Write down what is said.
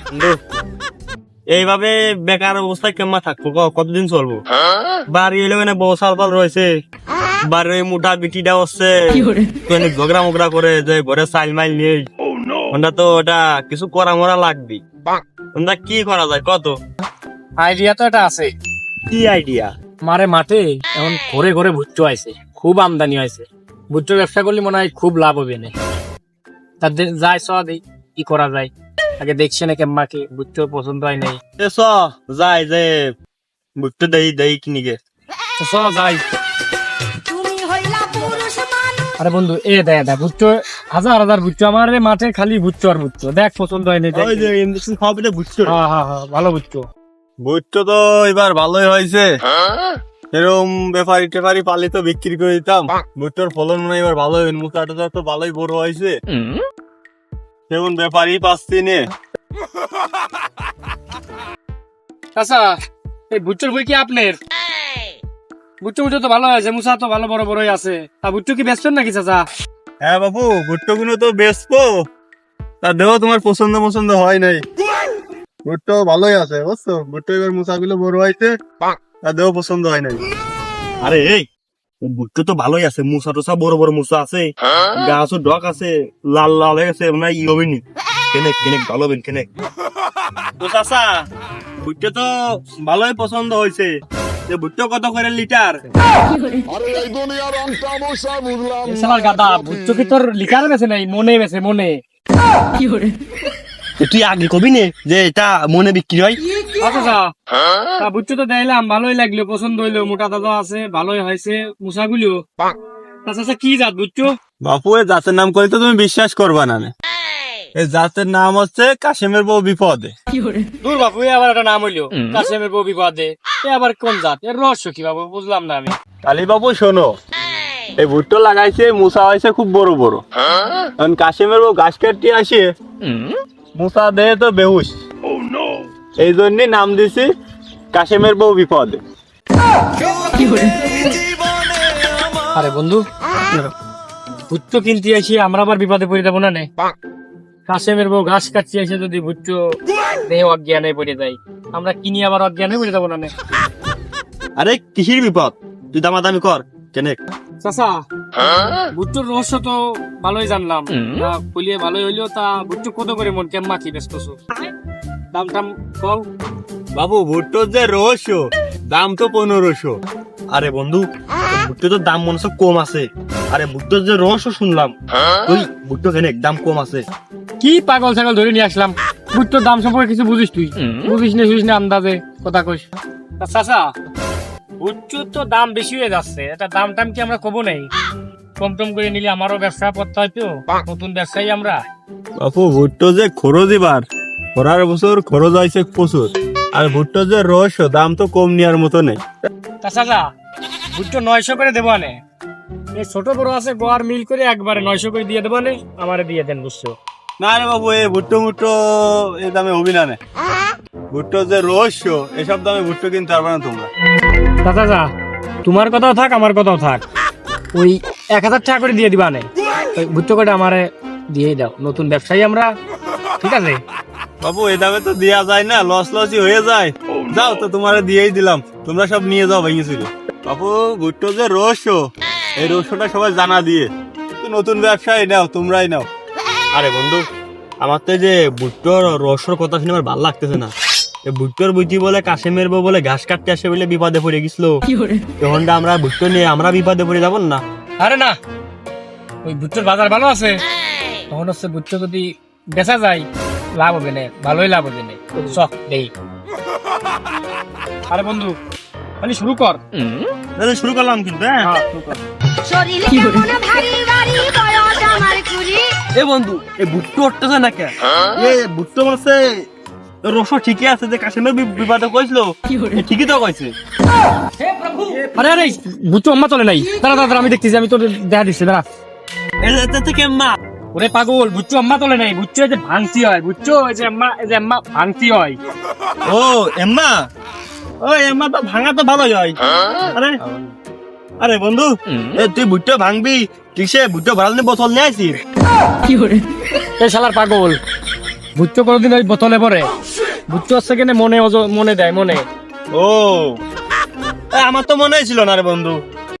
বন্ধু, এইভাবে বেকার অবস্থায় কেমন থাকব কতদিন চলবো? বাড়ি এলে মানে বউ সালপাল রয়েছে। বাড়ির ওই মোটা বিটিটা হচ্ছে ঝগড়া মগড়া করে যে ঘরে সাইল মাইল নেই। ওটা তো ওটা কিছু করা মরা লাগবে। ওটা কি করা যায় কত আইডিয়া তো এটা আছে। কি আইডিয়া? মারে মাঠে এখন ঘরে ঘরে ভুট্টো আইছে খুব আমদানি হয়েছে। ভুট্টো ব্যবসা করলে মনে হয় খুব লাভ হবে না তাদের যাই চ দেই কি করা যায়। আগে দেখছে না কেম্মা কি ভুট্টো পছন্দ হয় নাই। এ চ যাই যে বুঝতে দেই দেই কিনি গে তো চ যাই। তুমি হইলা পুরুষ মানুষ। আরে বন্ধু এ দেখ দেখ ভুট্টো হাজার হাজার ভুট্টো আমার এ মাঠে খালি ভুট্টো আর ভুট্টো দেখ পছন্দ হয় নাই দেখ। ওই যে ইন্ডাস্ট্রি খাওয়াবে বুঝছ হ্যাঁ হ্যাঁ হ্যাঁ ভালো ভুট্টো বুঝছ তো এবার ভালোই হয়েছে। এরকম ব্যাপারি টেপারি পালি তো বিক্রি করে দিতাম। ভুট্টোর ফলন মনে হয় এবার ভালো হবে মুখাটা তো ভালোই বড় হয়েছে। সেরকম ব্যাপারই পাচ্ছি নে। এই ভুট্টোর বই কি আপনার? ভুট্টো ভুট্টো তো ভালো আছে মুসা তো ভালো বড় বড়ই আছে। তা ভুট্টো কি বেচছেন নাকি চাচা? হ্যাঁ বাবু ভুট্টো গুলো তো বেচবো। তা দেহ তোমার পছন্দ পছন্দ হয় নাই। ভুট্টো ভালোই আছে বুঝছ? ভুট্টো এবার মুসাগুলো বড় হয়েছে। তা দেহ পছন্দ হয় নাই। আরে এই ভুট্টো তো ভালোই আছে মুসা টুসা বড় বড় মুসা আছে। গাছও ডক আছে লাল লাল হয়ে গেছে মানে ই হবে নি কেনেক কেনেক ভালো হবেন কেনেক। তো ভুট্টো তো ভালোই পছন্দ হয়েছে যে ভুট্টো কত করে লিটার? এ শালার গাদা ভুট্টো কি তোর লিকার বেছে নাই? মনে বেছে মনে। তুই আগে কবি নে যে এটা মনে বিক্রি হয়? আচ্ছা আচ্ছা। তা ভুট্টো তো দেখলাম ভালোই লাগল পছন্দ হইল মোটা দাদা আছে ভালোই হয়েছে মুসাগুলো। আচ্ছা আচ্ছা কি জাত ভুট্টো বাপু এই জাতের নাম করে তো তুমি বিশ্বাস করবা না এই জাতের নাম হচ্ছে কাশেমের বউ বিপদে। দূর বাপু এ আবার একটা নাম হইল কাশেমের বউ বিপদে। এ আবার কোন জাত? এর রহস্য কি বাবু বুঝলাম না আমি। কালী বাবু শোনো। এই ভুট্টো লাগাইছে মুসা হয়েছে খুব বড় বড়। কারণ কাশেমের বউ গাছ কাটতে আসে। মুসা দেহে তো বেহুশ। এই জন্যই নাম দিছি কাশেমের বউ বিপদ। আরে বন্ধু ভুট্টো কিনতে আসি আমরা আবার বিপদে পড়ে যাব না নে? কাশেমের বউ ঘাস কাটতে এসে যদি ভুট্টো দেহ অজ্ঞানে পড়ে যায়। আমরা কিনি আবার অজ্ঞানে পড়ে যাব না নে? আরে কিসির বিপদ? তুই দামাদামি কর কেনে চাচা ভুট্টোর রহস্য তো ভালোই জানলাম। তা ভালোই হইল তা ভুট্টো কত করে মন কেমন কি ব্যস্ত দাম টাম কম বাবু ভুট্টোর যে রহস্য দাম তো পনেরোশো। আরে বন্ধু ভুট্টো তো দাম মনে হচ্ছে কম আছে। আরে ভুট্টোর যে রহস্য শুনলাম তুই ভুট্টো কেনে দাম কম আছে। কি পাগল ছাগল ধরে নিয়ে আসলাম? ভুট্টোর দাম সম্পর্কে কিছু বুঝিস তুই? বুঝিস না শুনিস না আন্দাজে কথা কইস। তা চাচা ভুট্টোর তো দাম বেশি হয়ে যাচ্ছে। এটা দাম টাম কি আমরা কব নেই? কম টম করে নিলে আমারও ব্যবসা করতে হয় তো। নতুন ব্যবসায়ী আমরা। বাপু ভুট্টো যে খরচ এবার। খরার বছর খরচ হয়েছে প্রচুর। আর ভুট্টো যে রহস্য দাম তো কম নেওয়ার মতো নেই। তা চাচা ভুট্টো নয়শো করে দেবো আনে। এই ছোট বড় আছে গোয়ার মিল করে একবারে নয়শো করে দিয়ে দেবো আনে। আমারে দিয়ে দেন বুঝছ। না রে বাবু এই ভুট্টো মুট্টো এই দামে হবি না নে। ভুট্টোর যে রহস্য এসব দামে ভুট্টো কিনতে পারবে না তোমরা। চাচা তোমার কথাও থাক, আমার কথাও থাক। ওই এক হাজার টাকা করে দিয়ে দিবা নে। ভুট্টো কটা আমারে দিয়ে দাও, নতুন ব্যবসায়ী আমরা, ঠিক আছে? বাবু, এই দামে তো দেওয়া যায় না লস লসই হয়ে যায়। যাও তো, তোমার দিয়েই দিলাম। তোমরা সব নিয়ে যাও ভেঙে চুরে। বাবু, ভুট্টো যে রহস্য এই রহস্যটা সবাই জানা দিয়ে। নতুন ব্যবসায় নাও, তোমরাই নাও। আরে বন্ধু, আমার তো যে ভুট্টোর রহস্যর কথা শুনে আমার ভালো লাগতেছে না। ভুট্টোর বুঝি বলে কাশেমের বউ বলে ঘাস কাটতে আসে বলে বিপদে পড়ে গেছিল। তখনটা আমরা ভুট্টো নিয়ে আমরা বিপদে পড়ে যাব না। আরে না ওই ভুট্টোর বাজার ভালো আছে। তখন হচ্ছে ভুট্টো যদি বেচা যায় লাভ হবে না ভালোই লাভ হবে না। চক দেই। আরে বন্ধু খালি শুরু কর। তাহলে শুরু করলাম কিন্তু হ্যাঁ? হ্যাঁ শুরু কর। কেমন ভারী ভারী বয়স আমার কুড়ি এ বন্ধু এই ভুট্টো উঠতেছে না কে এ ভুট্টো মাসে রস ঠিকই আছে যে কাশ্মীর বিবাদে কইছিল। ঠিকই তো কইছে। আরে আরে ভুট্টো আম্মা চলে নাই। দাঁড়া দাঁড়া আমি দেখতেছি আমি তোর দেখা দিচ্ছি দাঁড়া। এতে কেমা ওরে পাগল বুচ্চু আম্মা তোলে নাই বুচ্চু এই যে ভাঙতি হয় বুচ্চু এই যে আম্মা এই যে আম্মা ভাঙতি হয়। ও এম্মা ও এম্মা তো ভাঙা তো ভালোই হয়। আরে আরে বন্ধু এ তুই ভুট্টো ভাঙবি কিসে ভুট্টো ভাড়ালে বছর নিয়ে আসিস এই শালার পাগল। ভুট্টো কোনোদিন ওই বোতলে পরে আছে সেকেন্ডে মনে মনে দেয়, মনে। ও। আমার তো মনেই ছিল না রে বন্ধু।